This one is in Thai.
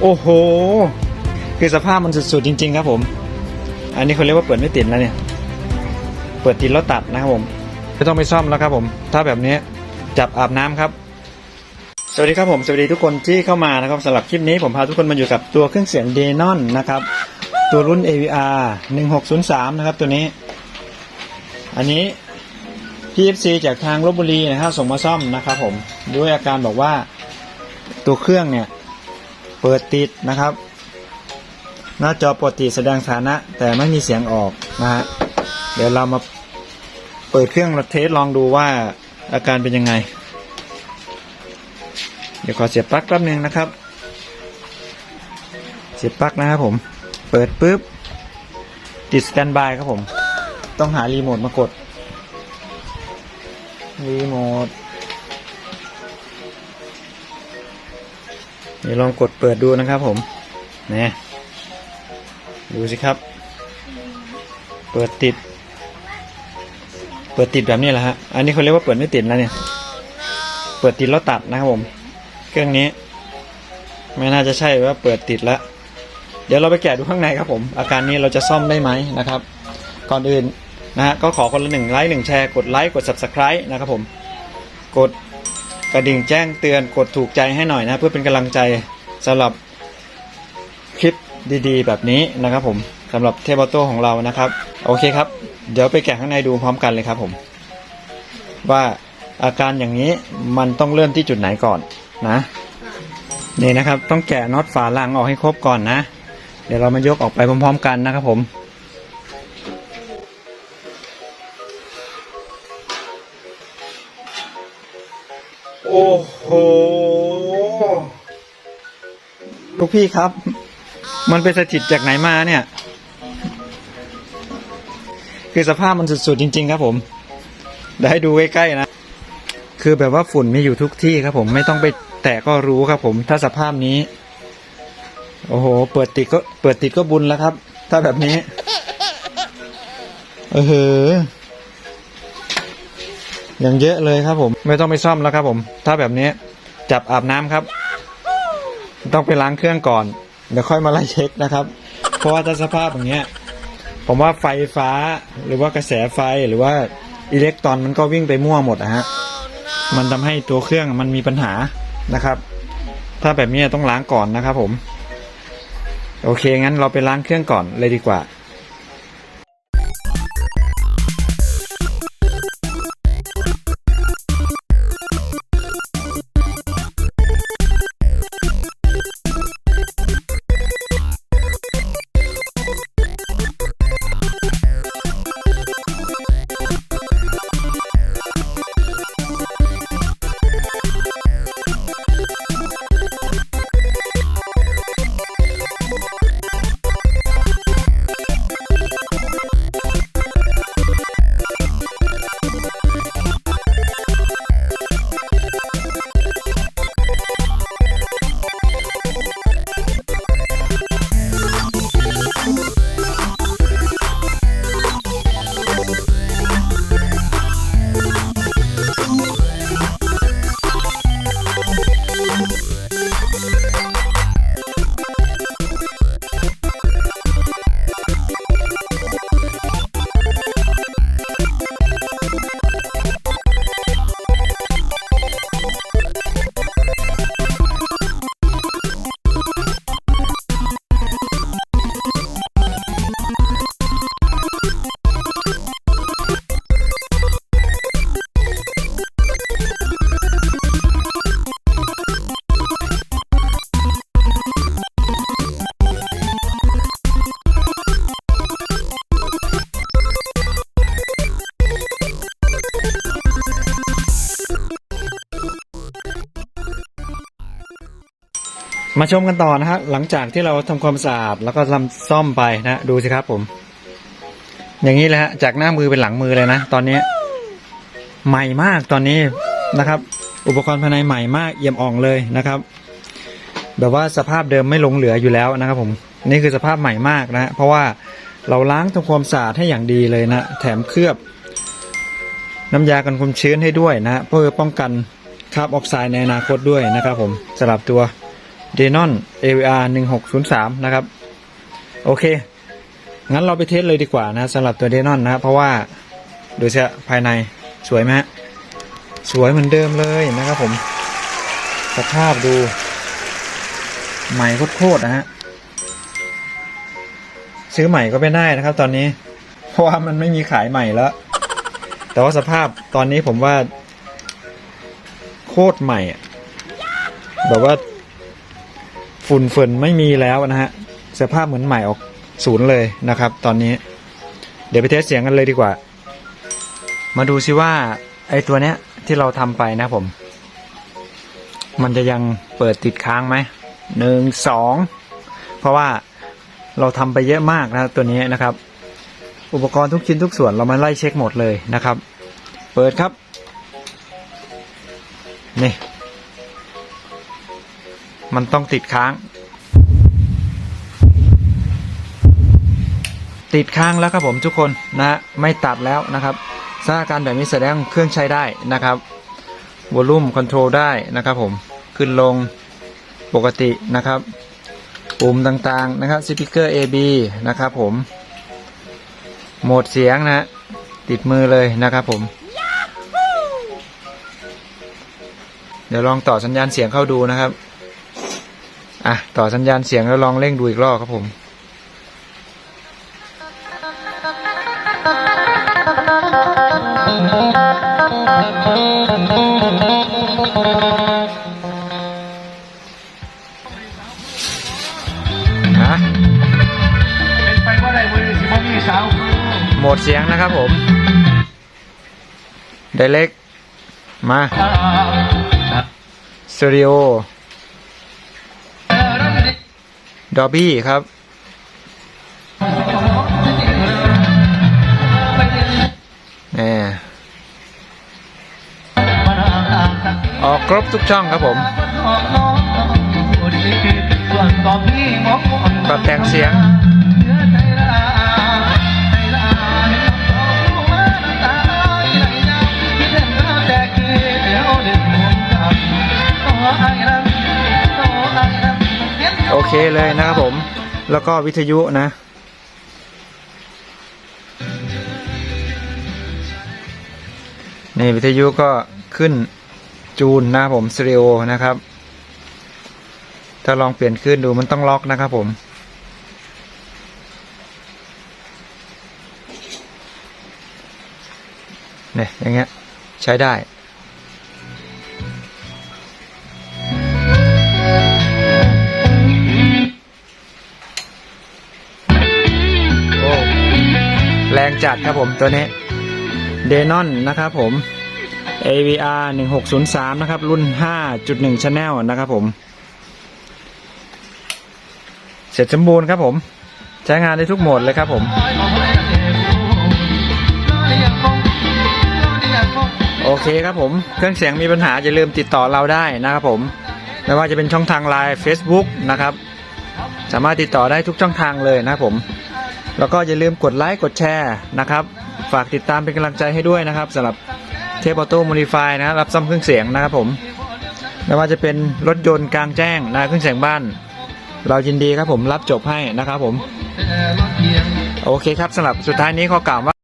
โอ้โห คือสภาพมันสุดๆจริง ๆ ครับผม อันนี้เขาเรียกว่าเปิดไม่ติดแล้วเนี่ย เปิดติดแล้วตัดนะครับผมไม่ต้องไปซ่อมแล้วครับผม ถ้าแบบนี้จับอาบน้ำครับ สวัสดีครับผม สวัสดีทุกคนที่เข้ามานะครับสำหรับคลิปนี้ผมพาทุกคนมาอยู่กับตัวเครื่องเสียง Denon นะครับ ตัวรุ่น AVR 1603 นะครับตัวนี้ อันนี้ PFC จากทางลบบุรีนะครับส่งมาซ่อมนะครับผมด้วยอาการบอกว่าตัวเครื่องเนี่ย เปิดติดนะครับ หน้าจอปกติแสดงสถานะ แต่ไม่มีเสียงออกนะฮะเดี๋ยวเรามาเปิดเครื่องเทสลองดูว่าอาการเป็นยังไง เดี๋ยวขอเสียบปลั๊กแป๊บนึงนะครับ เสียบปลั๊กนะครับผม เปิดปุ๊บ ติดสแตนบายครับผม ต้องหารีโมทมากด รีโมท เดี๋ยวลองกดเปิดดูนะครับผมนี่ดูสิครับ เปิดติด เปิดติดแบบนี้แหละฮะ อันนี้เขาเรียกว่าเปิดไม่ติดแล้วเนี่ย เปิดติดแล้วตัดนะครับผม เครื่องนี้ ไม่น่าจะใช่ว่าเปิดติดแล้ว เดี๋ยวเราไปแกะดูข้างในครับผม อาการนี้เราจะซ่อมได้ไหมนะครับ ก่อนอื่นนะฮะก็ขอคนละหนึ่งไลค์หนึ่งแชร์ กดไลค์ กด subscribe นะครับผม กด กระดิ่งแจ้งเตือนกดถูกใจให้หน่อยนะ เพื่อเป็นกำลังใจสำหรับคลิปดีๆ แบบนี้นะครับผมสำหรับเทปโต้ของเรานะครับ โอเคครับ เดี๋ยวไปแกะข้างในดูพร้อมกันเลยครับผม ว่าอาการอย่างนี้มันต้องเริ่มที่จุดไหนก่อนนะ นี่นะครับ ต้องแกะน็อตฝาลังออกให้ครบก่อนนะ เดี๋ยวเรามายกออกไปพร้อม ๆ กันนะครับผม โอ้โห ลูกพี่ครับ มันเป็นสถิตจากไหนมาเนี่ย คือสภาพมันสุดๆจริง ๆ ครับผมเดี๋ยวให้ดูใกล้ๆนะ คือแบบว่าฝุ่นมีอยู่ทุกที่ครับผมไม่ต้องไปแตะก็รู้ครับผมถ้าสภาพนี้ โอ้โห เปิดติดก็เปิดติดก็บุญแล้วครับ ถ้าแบบนี้ เออเหออ ย่างเยอะเลยครับผม ไม่ต้องไปซ่อมแล้วครับผม ถ้าแบบนี้จับอาบน้ำครับ ต้องไปล้างเครื่องก่อน เดี๋ยวค่อยมาไล่เช็คนะครับ เพราะว่าถ้าสภาพอย่างเงี้ย ผมว่าไฟฟ้าหรือว่ากระแสไฟหรือว่าอิเล็กตรอนมันก็วิ่งไปมั่วหมดนะฮะ มันทำให้ตัวเครื่องมันมีปัญหานะครับ ถ้าแบบนี้ต้องล้างก่อนนะครับผม โอเคงั้นเราไปล้างเครื่องก่อนเลยดีกว่า มาชมกันต่อนะฮะหลังจากที่เราทำความสะอาดแล้วก็ทำซ่อมไปนะดูสิครับผม อย่างนี้แหละฮะจากหน้ามือเป็นหลังมือเลยนะตอนนี้ ใหม่มากตอนนี้นะครับ อุปกรณ์ภายในใหม่มากเอี่ยมอ่องเลยนะครับ แบบว่าสภาพเดิมไม่หลงเหลืออยู่แล้วนะครับ ผมนี่คือสภาพใหม่มากนะฮะเพราะว่าเราล้างทำความสะอาดให้อย่างดีเลยนะแถมเคลือบ น้ำยากันความชื้นให้ด้วยนะฮะเพื่อป้องกันคราบออกไซด์ในอนาคตด้วยนะครับ ผมสำหรับตัว Denon AVR 1603 นะครับ โอเค งั้นเราไปเทสเลยดีกว่านะสำหรับตัว Denon นะครับ เพราะว่าดูสิฮะภายในสวยไหมฮะ สวยเหมือนเดิมเลยนะครับผม สภาพดู ใหม่โคตรๆนะฮะ ซื้อใหม่ก็ไม่ได้นะครับตอนนี้ เพราะว่ามันไม่มีขายใหม่แล้ว แต่ว่าสภาพตอนนี้ผมว่า โคตรใหม่อะแบบว่า ฝุ่นฝนไม่มีแล้วนะฮะสภาพเหมือนใหม่ออกศูนย์เลยนะครับ ตอนนี้ เดี๋ยวไปเทสเสียงกันเลยดีกว่า มาดูซิว่าไอตัวเนี้ยที่เราทำไปนะผม มันจะยังเปิดติดค้างไหมหนึ่งสองเพราะว่าเราทำไปเยอะมากนะตัวนี้นะครับ อุปกรณ์ทุกชิ้นทุกส่วนเรามาไล่เช็คหมดเลยนะครับ เปิดครับ นี่ มันต้องติดค้าง ติดค้างแล้วครับผมทุกคนนะฮะไม่ตัดแล้วนะครับสถานการณ์แบบนี้แสดงเครื่องใช้ได้นะครับวอลลุ่มคอนโทรลได้นะครับผมขึ้นลงปกตินะครับปุ่มต่างๆนะครับสปีกเกอร์ AB นะครับผมโหมดเสียงนะฮะติดมือเลยนะครับผม เดี๋ยวลองต่อสัญญาณเสียงเข้าดูนะครับ อะ ต่อสัญญาณเสียงแล้วลองเร่งดูอีกรอบครับผมฮะเป็นไปว่าได้มือสิบมีสาวโหมดเสียงนะครับผมไดเล็กมาสตูดิโอ ดอบบี้ครับ ออกครบทุกช่องครับผม ปรับแต่งเสียง เห็นโอเคเลยนะครับผม แล้วก็วิทยุนะ นี่วิทยุก็ขึ้นจูนนะผมสเตอริโอนะครับ ถ้าลองเปลี่ยนขึ้นดูมันต้องล็อกนะครับผมเนี่ยอย่างเงี้ยใช้ได้ แรงจัดครับผมตัวนี้เดนอนนะครับผม AVR 1603 นะครับ รุ่น 5.1 Channel นะครับผม เสร็จสมบูรณ์ครับผม ใช้งานได้ทุกโหมดเลยครับผมโอเคครับผม เครื่องเสียงมีปัญหาอย่าลืมติดต่อเราได้นะครับผม ไม่ว่าจะเป็นช่องทางไลน์ Facebook นะครับ สามารถติดต่อได้ทุกช่องทางเลยนะครับผม แล้วก็อย่าลืมกดไลค์กดแชร์นะครับ ฝากติดตามเป็นกำลังใจให้ด้วยนะครับสำหรับเทปออโต้โมดิฟายนะครับรับซ่อมเครื่องเสียงนะครับผมไม่ว่าจะเป็นรถยนต์กลางแจ้งนะเครื่องเสียงบ้าน เรายินดีครับผมรับจบให้นะครับผม โอเคครับสำหรับสุดท้ายนี้ขอกล่าวว่า